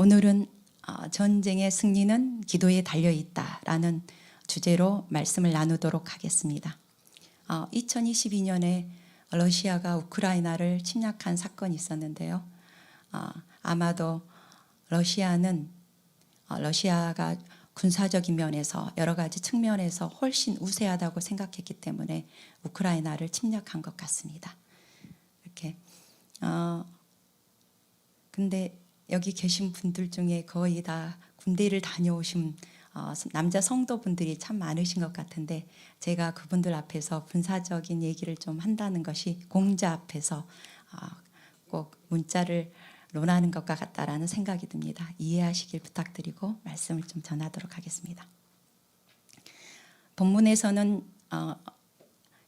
오늘은 어, 전쟁의 승리는 기도에 달려 있다라는 주제로 말씀을 나누도록 하겠습니다. 어, 2022년에 러시아가 우크라이나를 침략한 사건이 있었는데요. 어, 아마도 러시아는 어, 러시아가 군사적인 면에서 여러 가지 측면에서 훨씬 우세하다고 생각했기 때문에 우크라이나를 침략한 것 같습니다. 이렇게 어 근데 여기 계신 분들 중에 거의 다 군대를 다녀오신 어, 남자 성도분들이 참 많으신 것 같은데 제가 그분들 앞에서 군사적인 얘기를 좀 한다는 것이 공자 앞에서 어, 꼭 문자를 논하는 것과 같다라는 생각이 듭니다. 이해하시길 부탁드리고 말씀을 좀 전하도록 하겠습니다. 본문에서는 어,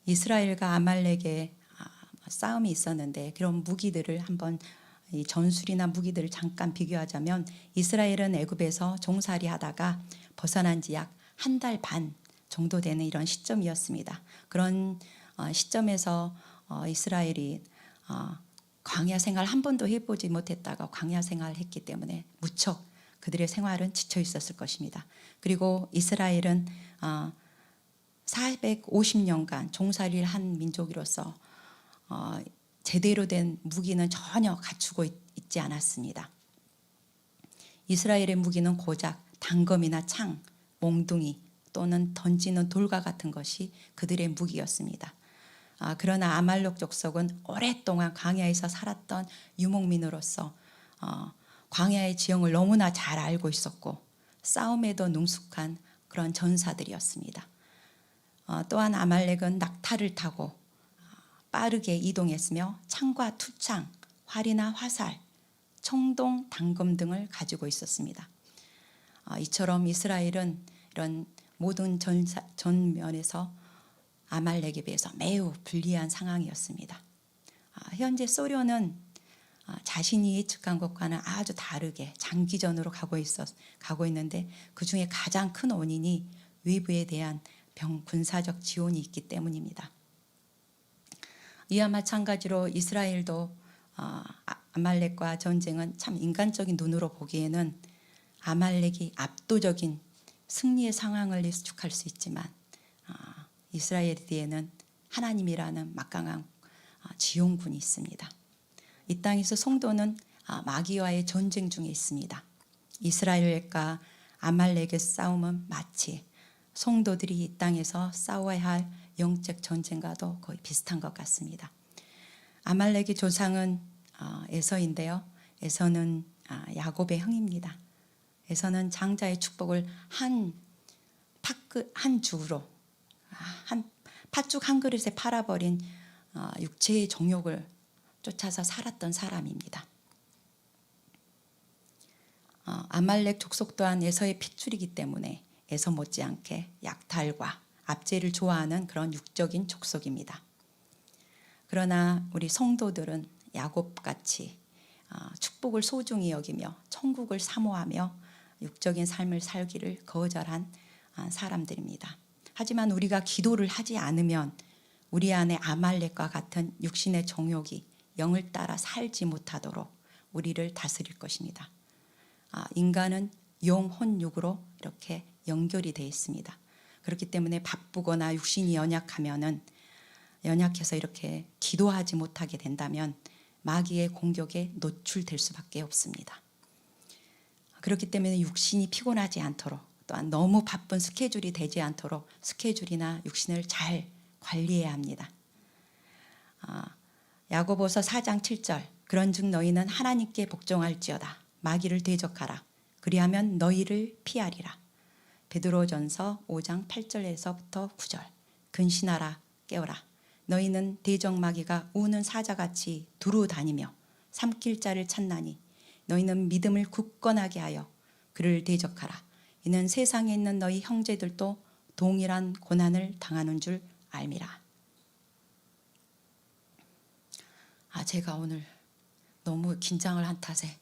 이스라엘과 아말렉의 아, 싸움이 있었는데 그런 무기들을 한번 이 전술이나 무기들을 잠깐 비교하자면 이스라엘은 애굽에서 종살이 하다가 벗어난 지 약 한 달 반 정도 되는 이런 시점이었습니다. 그런 어, 시점에서 어, 이스라엘이 어, 광야 생활 한 번도 해보지 못했다가 광야 생활을 했기 때문에 무척 그들의 생활은 지쳐 있었을 것입니다. 그리고 이스라엘은 450년간 종살이를 한 민족으로서 제대로 된 무기는 전혀 갖추고 있, 지 않았습니다. 이스라엘의 무기는 고작 단검이나 창, 몽둥이 또는 던지는 돌과 같은 것이 그들의 무기였습니다. 아, 그러나 아말록 족속은 오랫동안 광야에서 살았던 유목민으로서 어, 광야의 지형을 너무나 잘 알고 있었고 싸움에도 능숙한 그런 전사들이었습니다. 어, 또한 아말렉은 낙타를 타고 빠르게 이동했으며 창과 투창, 활이나 화살, 청동, 단검 등을 가지고 있었습니다. 어, 이처럼 이스라엘은 이런 모든 전사, 전면에서 아말렉에 비해서 매우 불리한 상황이었습니다. 아, 현재 소련은 아, 자신이 예측한 것과는 아주 다르게 장기전으로 가고 있어 가고 있는데 그 중에 가장 큰 원인이 외부에 대한 병 군사적 지원이 있기 때문입니다. 이와 마찬가지로 이스라엘도 아, 아말렉과 전쟁은 참 인간적인 눈으로 보기에는 아말렉이 압도적인 승리의 상황을 예측할 수 있지만 이스라엘 뒤에는 하나님이라는 막강한 아, 지용군이 있습니다. 이 땅에서 성도는 아, 마귀와의 전쟁 중에 있습니다. 이스라엘과 아말렉의 싸움은 마치 성도들이 이 땅에서 싸워야 할 영적 전쟁과도 거의 비슷한 것 같습니다. 아말렉의 조상은 아, 에서인데요. 에서는 야곱의 형입니다. 에서는 장자의 축복을 한 팥그 한 주로 한 팥죽 한 그릇에 팔아버린 어, 육체의 정욕을 쫓아서 살았던 사람입니다. 어, 아말렉 족속 또한 에서의 핏줄이기 때문에 에서 못지않게 약탈과 압제를 좋아하는 그런 육적인 족속입니다. 그러나 우리 성도들은 야곱같이 어, 축복을 소중히 여기며 천국을 사모하며 육적인 삶을 살기를 거절한 사람들입니다. 하지만 우리가 기도를 하지 않으면 우리 안에 아말렉과 같은 육신의 정욕이 영을 따라 살지 못하도록 우리를 다스릴 것입니다. 아, 인간은 영혼육으로 이렇게 연결이 되어 있습니다. 그렇기 때문에 바쁘거나 육신이 연약하면은 연약해서 이렇게 기도하지 못하게 된다면 마귀의 공격에 노출될 수밖에 없습니다. 그렇기 때문에 육신이 피곤하지 않도록 또한 너무 바쁜 스케줄이 되지 않도록 스케줄이나 육신을 잘 관리해야 합니다. 아, 야고보서 4장 7절 그런즉 너희는 하나님께 복종할지어다 마귀를 대적하라 그리하면 너희를 피하리라. 베드로전서 5장 8절에서부터 9절. 근신하라 깨어라. 너희는 대적 마귀가 우는 사자같이 두루 다니며 삼킬 자를 찾나니 너희는 믿음을 굳건하게 하여 그를 대적하라. 이는 세상에 있는 너희 형제들도 동일한 고난을 당하는 줄 알미라. 아, 제가 오늘 너무 긴장을 한 탓에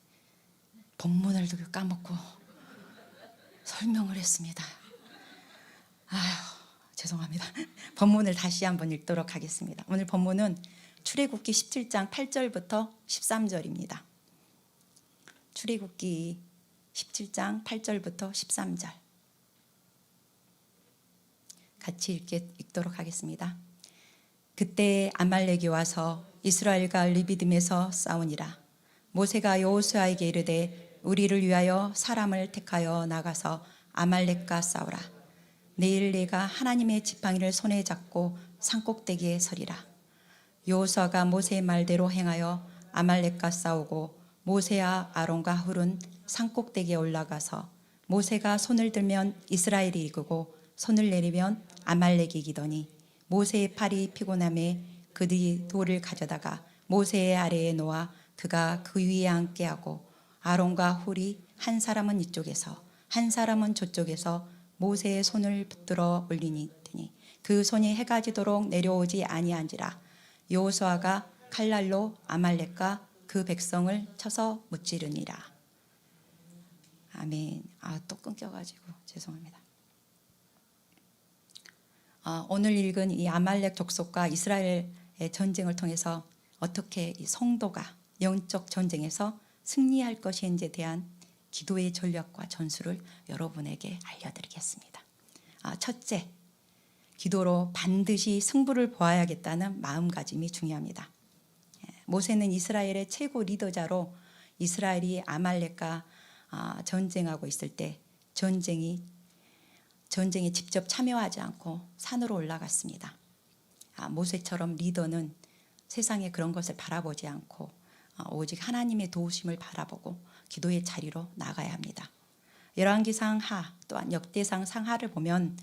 본문을 까먹고 설명을 했습니다. 아휴, 죄송합니다. 본문을 다시 한번 읽도록 하겠습니다. 오늘 본문은 출애굽기 17장 8절부터 13절입니다. 출애굽기 17장 8절부터 13절. 같이 읽게, 읽도록 하겠습니다. 그때 아말렉이 와서 이스라엘과 리비딤에서 싸우니라. 모세가 여호수아에게 이르되 우리를 위하여 사람을 택하여 나가서 아말렉과 싸우라. 내일 내가 하나님의 지팡이를 손에 잡고 산꼭대기에 서리라. 여호수아가 모세의 말대로 행하여 아말렉과 싸우고 모세와 아론과 훌은 산꼭대기에 올라가서 모세가 손을 들면 이스라엘이 이기고 손을 내리면 아말렉이 이기더니 모세의 팔이 피곤함에 그들이 돌을 가져다가 모세의 아래에 놓아 그가 그 위에 앉게 하고 아론과 훌이 한 사람은 이쪽에서 한 사람은 저쪽에서 모세의 손을 붙들어 올리니 그 손이 해가 지도록 내려오지 아니한지라 여호수아가 칼날로 아말렉과 그 백성을 쳐서 무찌르니라. 아멘. 아 또 끊겨가지고 죄송합니다. 아, 오늘 읽은 이 아말렉 족속과 이스라엘의 전쟁을 통해서 어떻게 이 성도가 영적 전쟁에서 승리할 것인지에 대한 기도의 전략과 전술을 여러분에게 알려드리겠습니다. 아, 첫째, 기도로 반드시 승부를 보아야겠다는 마음가짐이 중요합니다. 예, 모세는 이스라엘의 최고 리더자로 이스라엘이 아말렉과 아, 전쟁하고 있을 때 전쟁이 전쟁에 직접 참여하지 않고 산으로 올라갔습니다. 아, 모세처럼 리더는 세상에 그런 것을 바라보지 않고 아, 오직 하나님의 도우심을 바라보고 기도의 자리로 나가야 합니다. 열왕기상 하 또한 역대상 상하를 보면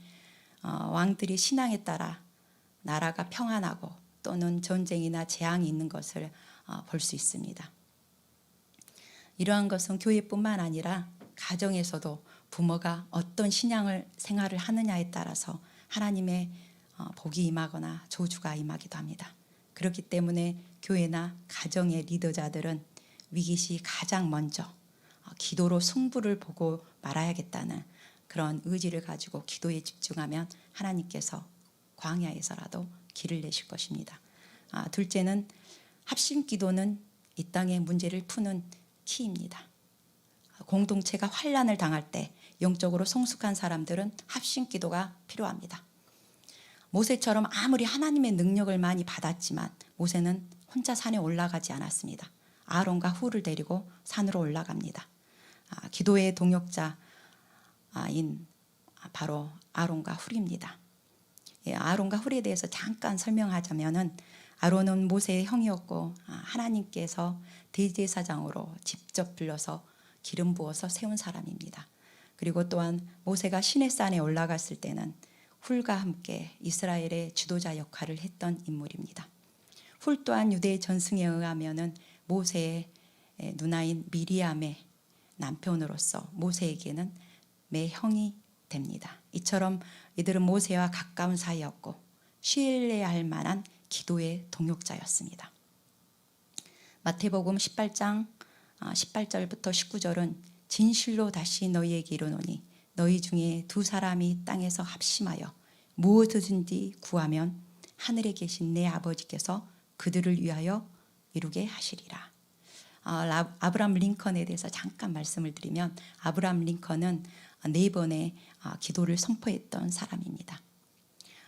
어, 왕들이 신앙에 따라 나라가 평안하고 또는 전쟁이나 재앙이 있는 것을 어, 볼수 있습니다. 이러한 것은 교회뿐만 아니라 가정에서도 부모가 어떤 신앙을 생활을 하느냐에 따라서 하나님의 어, 복이 임하거나 조주가 임하기도 합니다. 그렇기 때문에 교회나 가정의 리더자들은 위기시 가장 먼저 어, 기도로 승부를 보고 말아야겠다는 그런 의지를 가지고 기도에 집중하면 하나님께서 광야에서라도 길을 내실 것입니다. 아, 둘째는 합심 기도는 이 땅의 문제를 푸는 키입니다. 공동체가 환란을 당할 때 영적으로 성숙한 사람들은 합심 기도가 필요합니다. 모세처럼 아무리 하나님의 능력을 많이 받았지만 모세는 혼자 산에 올라가지 않았습니다. 아론과 후를 데리고 산으로 올라갑니다. 아, 기도의 동역자인 바로 아론과 훌입니다. 예, 아론과 훌에 대해서 잠깐 설명하자면은 아론은 모세의 형이었고 아, 하나님께서 대제사장으로 직접 불러서 기름 부어서 세운 사람입니다. 그리고 또한 모세가 시내산에 올라갔을 때는 훌과 함께 이스라엘의 지도자 역할을 했던 인물입니다. 훌 또한 유대 전승에 의하면은 모세의 누나인 미리암의 남편으로서 모세에게는 매형이 됩니다. 이처럼 이들은 모세와 가까운 사이였고 신뢰할 만한 기도의 동역자였습니다. 마태복음 18장 18절부터 19절은 진실로 다시 너희에게 이르노니 너희 중에 두 사람이 땅에서 합심하여 무엇이든지 구하면 하늘에 계신 내 아버지께서 그들을 위하여 이루게 하시리라. 아, 아브람 링컨에 대해서 잠깐 말씀을 드리면 아브람 링컨은 네 번의 아, 기도를 선포했던 사람입니다.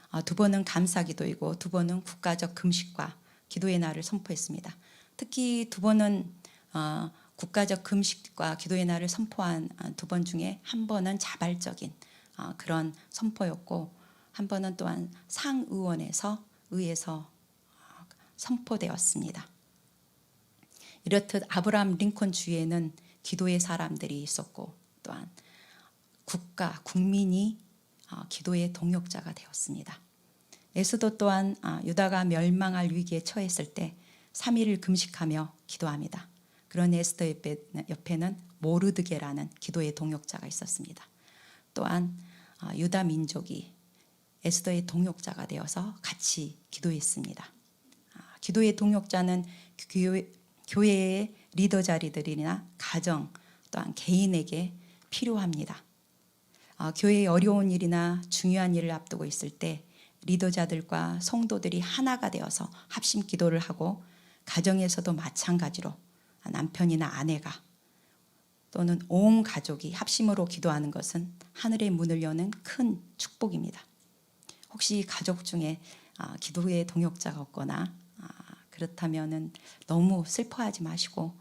아, 두 번은 감사 기도이고 두 번은 국가적 금식과 기도의 날을 선포했습니다. 특히 두 번은 어, 국가적 금식과 기도의 날을 선포한 어, 두번 중에 한 번은 자발적인 어, 그런 선포였고 한 번은 또한 상의원에서 의에서 선포되었습니다. 이렇듯 아브라함 링컨 주위에는 기도의 사람들이 있었고 또한 국가 국민이 기도의 동역자가 되었습니다. 에스도 또한 유다가 멸망할 위기에 처했을 때 3일을 금식하며 기도합니다. 그런 에스더 옆에는 모르드게라는 기도의 동역자가 있었습니다. 또한 아, 유다 민족이 에스더의 동역자가 되어서 같이 기도했습니다. 아, 기도의 동역자는 교회, 교회의 리더 자리들이나 가정 또한 개인에게 필요합니다. 아, 교회의 어려운 일이나 중요한 일을 앞두고 있을 때 리더자들과 성도들이 하나가 되어서 합심 기도를 하고 가정에서도 마찬가지로 남편이나 아내가 또는 온 가족이 합심으로 기도하는 것은 하늘의 문을 여는 큰 축복입니다. 혹시 가족 중에 아, 기도의 동역자가 없거나 아, 그렇다면은 너무 슬퍼하지 마시고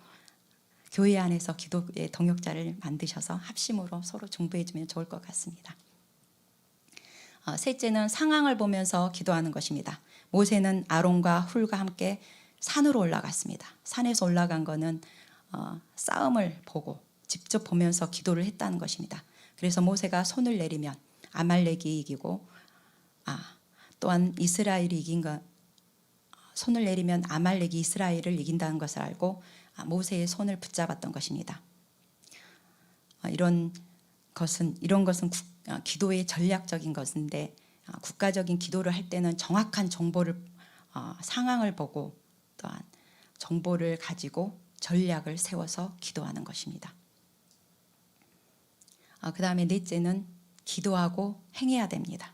교회 안에서 기도의 동역자를 만드셔서 합심으로 서로 중보해 주면 좋을 것 같습니다. 어, 셋째는 상황을 보면서 기도하는 것입니다. 모세는 아론과 훌과 함께 산으로 올라갔습니다. 산에서 올라간 거는 어, 싸움을 보고 직접 보면서 기도를 했다는 것입니다. 그래서 모세가 손을 내리면 아말렉이 이기고 아 또한 이스라엘이 이긴 것 손을 내리면 아말렉이 이스라엘을 이긴다는 것을 알고 아, 모세의 손을 붙잡았던 것입니다. 어, 이런 것은 이런 것은 국- 어, 기도의 전략적인 것인데 어, 국가적인 기도를 할 때는 정확한 정보를 어, 상황을 보고 또한 정보를 가지고 전략을 세워서 기도하는 것입니다. 그 다음에 넷째는 기도하고 행해야 됩니다.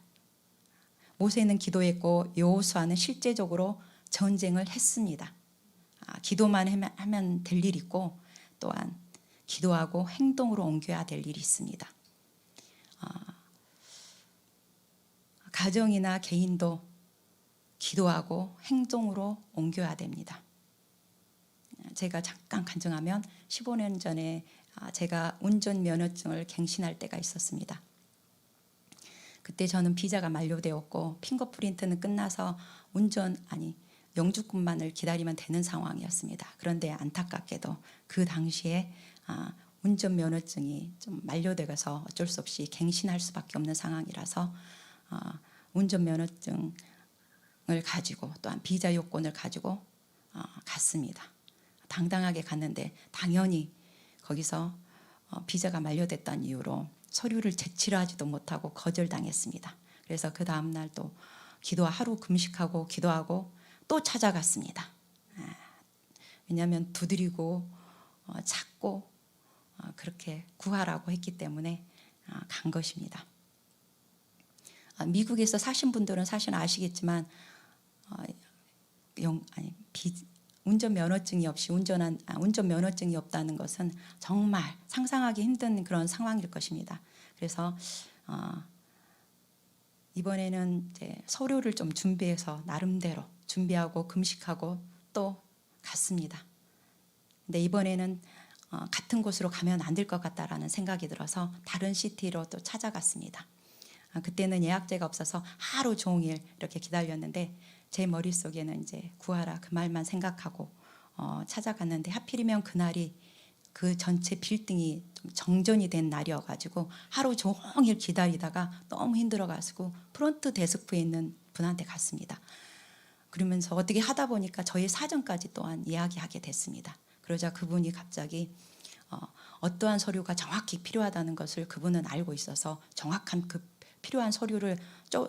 모세는 기도했고 여호수아는 실제적으로 전쟁을 했습니다. 아, 기도만 하면, 하면 될 일이 있고 또한 기도하고 행동으로 옮겨야 될 일이 있습니다. 아, 가정이나 개인도 기도하고 행동으로 옮겨야 됩니다. 제가 잠깐 간증하면 15년 전에 아, 제가 운전 면허증을 갱신할 때가 있었습니다. 그때 저는 비자가 만료되었고 핑거프린트는 끝나서 운전 아니 영주권만을 기다리면 되는 상황이었습니다. 그런데 안타깝게도 그 당시에 아, 운전 면허증이 좀 만료되어서 어쩔 수 없이 갱신할 수밖에 없는 상황이라서 아, 운전 면허증 을 가지고 또한 비자 요건을 가지고 아, 갔습니다. 당당하게 갔는데 당연히 거기서 어, 비자가 만료됐다는 이유로 서류를 제출을 하지도 못하고 거절당했습니다. 그래서 그 다음 날 또 기도 하루 금식하고 기도하고 또 찾아갔습니다. 아, 왜냐하면 두드리고 어, 찾고 어, 그렇게 구하라고 했기 때문에 아, 간 것입니다. 아, 미국에서 사신 분들은 사실 아시겠지만 어, 영, 아니, 비, 운전 면허증이 없이 운전한 아, 운전 면허증이 없다는 것은 정말 상상하기 힘든 그런 상황일 것입니다. 그래서 어, 이번에는 이제 서류를 좀 준비해서 나름대로 준비하고 금식하고 또 갔습니다. 근데 이번에는 어, 같은 곳으로 가면 안 될 것 같다라는 생각이 들어서 다른 시티로 또 찾아갔습니다. 아, 그때는 예약제가 없어서 하루 종일 이렇게 기다렸는데 제 머릿속에는 이제 구하라 그 말만 생각하고 어, 찾아갔는데 하필이면 그날이 그 전체 빌딩이 좀 정전이 된 날이어가지고 하루 종일 기다리다가 너무 힘들어가지고 프론트 데스크에 있는 분한테 갔습니다. 그러면서 어떻게 하다 보니까 저희 사정까지 또한 이야기하게 됐습니다. 그러자 그분이 갑자기 어, 어떠한 서류가 정확히 필요하다는 것을 그분은 알고 있어서 정확한 그 필요한 서류를 쪼,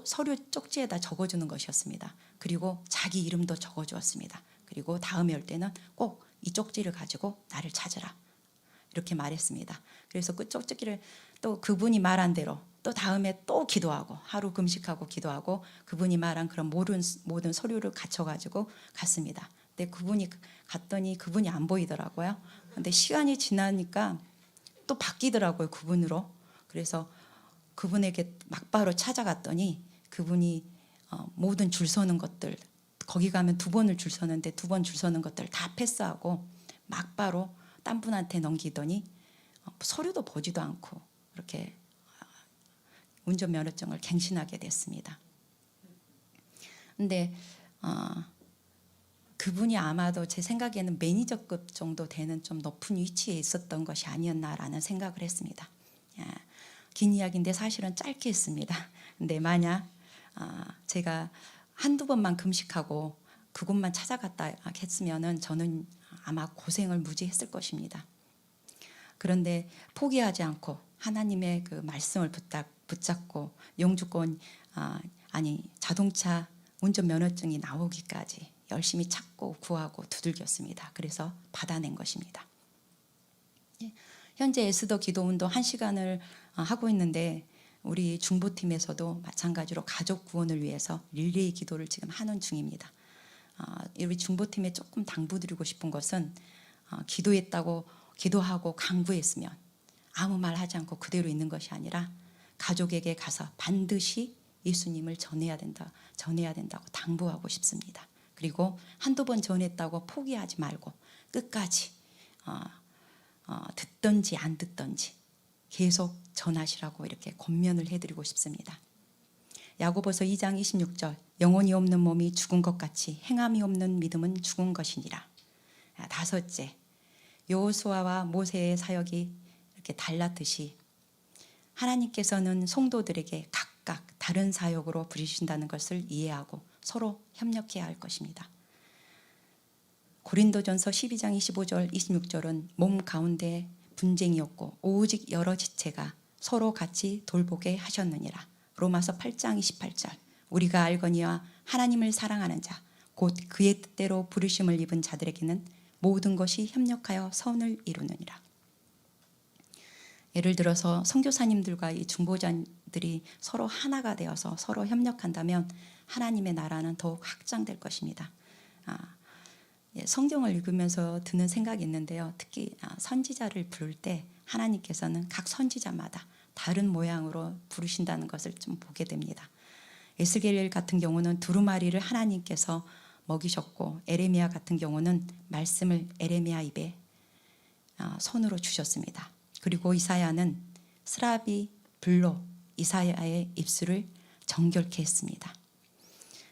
서류 쪽지에다 적어주는 것이었습니다. 그리고 자기 이름도 적어주었습니다. 그리고 다음에 올 때는 꼭 이 쪽지를 가지고 나를 찾으라 이렇게 말했습니다. 그래서 그 쪽지를 또 그분이 말한 대로 또 다음에 또 기도하고 하루 금식하고 기도하고 그분이 말한 그런 모든 모든 서류를 갖춰 가지고 갔습니다. 근데 그분이 갔더니 그분이 안 보이더라고요. 근데 시간이 지나니까 또 바뀌더라고요 그분으로. 그래서 그분에게 막바로 찾아갔더니 그분이 어, 모든 줄 서는 것들 거기 가면 두 번을 줄 서는데 두 번 줄 서는 것들 다 패스하고 막바로 딴 분한테 넘기더니 어, 서류도 보지도 않고 이렇게 어, 운전 면허증을 갱신하게 됐습니다. 근데 어, 그분이 아마도 제 생각에는 매니저급 정도 되는 좀 높은 위치에 있었던 것이 아니었나라는 생각을 했습니다. 야, 긴 이야기인데 사실은 짧게 했습니다. 근데 만약 아, 제가 한두 번만 금식하고 그곳만 찾아갔다 했으면은 저는 아마 고생을 무지 했을 것입니다. 그런데 포기하지 않고 하나님의 그 말씀을 붙잡, 붙잡고 영주권 아, 아니 자동차 운전 면허증이 나오기까지 열심히 찾고 구하고 두들겼습니다. 그래서 받아낸 것입니다. 예, 현재 에스더 기도 운동 한 시간을 어, 하고 있는데 우리 중보팀에서도 마찬가지로 가족 구원을 위해서 릴레이 기도를 지금 하는 중입니다. 어, 우리 중보팀에 조금 당부드리고 싶은 것은 어, 기도했다고 기도하고 강구했으면 아무 말 하지 않고 그대로 있는 것이 아니라 가족에게 가서 반드시 예수님을 전해야 된다. 전해야 된다고 당부하고 싶습니다. 그리고 한두 번 전했다고 포기하지 말고 끝까지 어, 어, 듣던지 안 듣던지 계속 전하시라고 이렇게 권면을 해드리고 싶습니다. 야고보서 2장 26절 영혼이 없는 몸이 죽은 것 같이 행함이 없는 믿음은 죽은 것이니라. 아, 다섯째 여호수아와 모세의 사역이 이렇게 달랐듯이 하나님께서는 성도들에게 각각 다른 사역으로 부르신다는 것을 이해하고 서로 협력해야 할 것입니다. 고린도전서 12장 25절 26절은 몸 가운데 분쟁이었고 오직 여러 지체가 서로 같이 돌보게 하셨느니라. 로마서 8장 28절 우리가 알거니와 하나님을 사랑하는 자 곧 그의 뜻대로 부르심을 입은 자들에게는 모든 것이 협력하여 선을 이루느니라. 예를 들어서 선교사님들과 이 중보자들이 서로 하나가 되어서 서로 협력한다면 하나님의 나라는 더욱 확장될 것입니다. 아, 예, 성경을 읽으면서 드는 생각이 있는데요. 특히 아, 선지자를 부를 때 하나님께서는 각 선지자마다 다른 모양으로 부르신다는 것을 좀 보게 됩니다. 에스겔 같은 경우는 두루마리를 하나님께서 먹이셨고 에레미야 같은 경우는 말씀을 에레미야 입에 아, 손으로 주셨습니다. 그리고 이사야는 스라비 불로 이사야의 입술을 정결케 했습니다.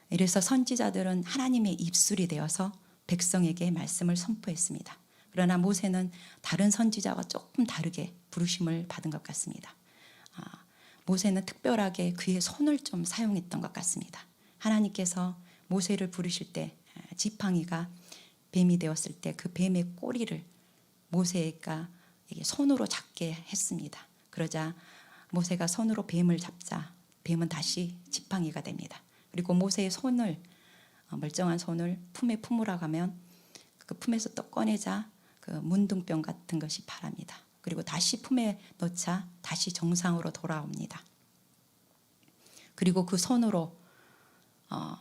이래서 선지자들은 하나님의 입술이 되어서 백성에게 말씀을 선포했습니다. 그러나 모세는 다른 선지자와 조금 다르게 부르심을 받은 것 같습니다. 아, 모세는 특별하게 그의 손을 좀 사용했던 것 같습니다. 하나님께서 모세를 부르실 때 아, 지팡이가 뱀이 되었을 때 그 뱀의 꼬리를 모세가 손으로 잡게 했습니다. 그러자 모세가 손으로 뱀을 잡자 뱀은 다시 지팡이가 됩니다. 그리고 모세의 손을 어, 멀쩡한 손을 품에 품으라 가면 그 품에서 또 꺼내자 그 문둥병 같은 것이 바랍니다. 그리고 다시 품에 넣자 다시 정상으로 돌아옵니다. 그리고 그 손으로 어,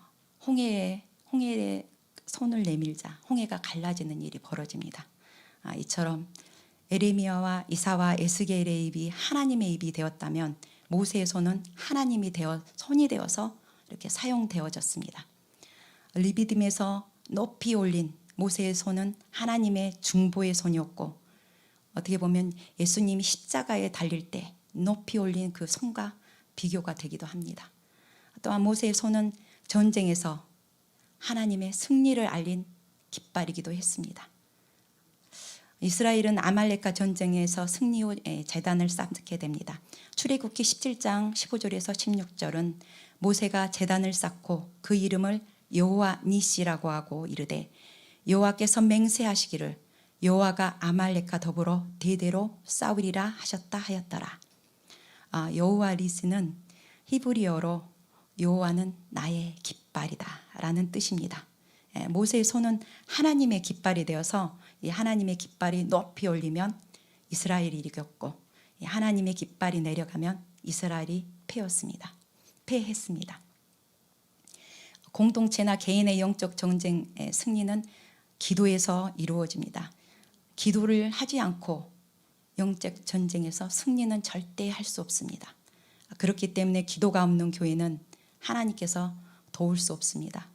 홍해에 홍해에 손을 내밀자 홍해가 갈라지는 일이 벌어집니다. 아, 이처럼 에레미야와 이사와 에스겔의 입이 하나님의 입이 되었다면 모세의 손은 하나님이 되어 손이 되어서 이렇게 사용되어졌습니다. 리비딤에서 높이 올린 모세의 손은 하나님의 중보의 손이었고 어떻게 보면 예수님이 십자가에 달릴 때 높이 올린 그 손과 비교가 되기도 합니다. 또한 모세의 손은 전쟁에서 하나님의 승리를 알린 깃발이기도 했습니다. 이스라엘은 아말렉과 전쟁에서 승리 후 재단을 쌓게 됩니다. 출애굽기 17장 15절에서 16절은 모세가 재단을 쌓고 그 이름을 여호와 니시라고 하고 이르되 여호와께서 맹세하시기를 여호와가 아말렉과 더불어 대대로 싸우리라 하셨다 하였더라. 아, 여호와 리스는 히브리어로 여호와는 나의 깃발이다라는 뜻입니다. 예, 모세의 손은 하나님의 깃발이 되어서 이 하나님의 깃발이 높이 올리면 이스라엘이 이겼고 하나님의 깃발이 내려가면 이스라엘이 패였습니다. 패했습니다. 공동체나 개인의 영적 전쟁의 승리는 기도에서 이루어집니다. 기도를 하지 않고 영적 전쟁에서 승리는 절대 할 수 없습니다. 그렇기 때문에 기도가 없는 교회는 하나님께서 도울 수 없습니다.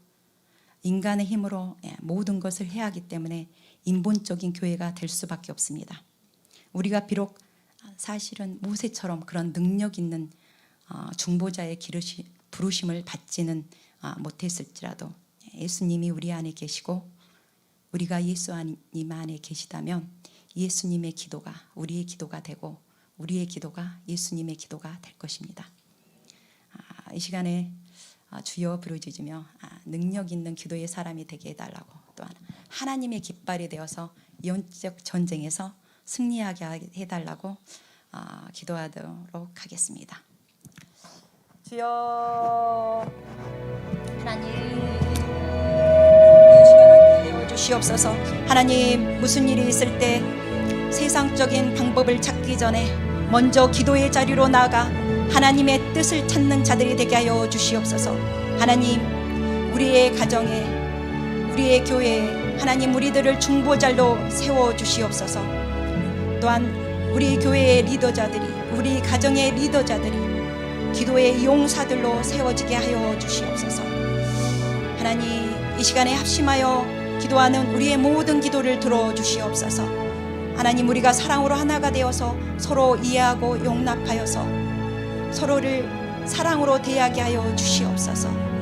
인간의 힘으로 예, 모든 것을 해야 하기 때문에 인본적인 교회가 될 수밖에 없습니다. 우리가 비록 사실은 모세처럼 그런 능력 있는 어, 중보자의 부르심을 받지는 아, 못했을지라도 예수님이 우리 안에 계시고 우리가 예수님 안에 계시다면 예수님의 기도가 우리의 기도가 되고 우리의 기도가 예수님의 기도가 될 것입니다. 아, 이 시간에 아, 주여 부르짖으며 능력 있는 기도의 사람이 되게 해달라고 또한 하나님의 깃발이 되어서 영적 전쟁에서 승리하게 해달라고 기도하도록 하겠습니다. 주여 하나님 주시옵소서. 하나님 무슨 일이 있을 때 세상적인 방법을 찾기 전에 먼저 기도의 자리로 나아가 하나님의 뜻을 찾는 자들이 되게 하여 주시옵소서. 하나님 우리의 가정에 우리의 교회에 하나님 우리들을 중보자로 세워 주시옵소서. 또한 우리 교회의 리더자들이 우리 가정의 리더자들이 기도의 용사들로 세워지게 하여 주시옵소서. 하나님 이 시간에 합심하여 기도하는 우리의 모든 기도를 들어 주시옵소서. 하나님 우리가 사랑으로 하나가 되어서 서로 이해하고 용납하여서 서로를 사랑으로 대하게 하여 주시옵소서.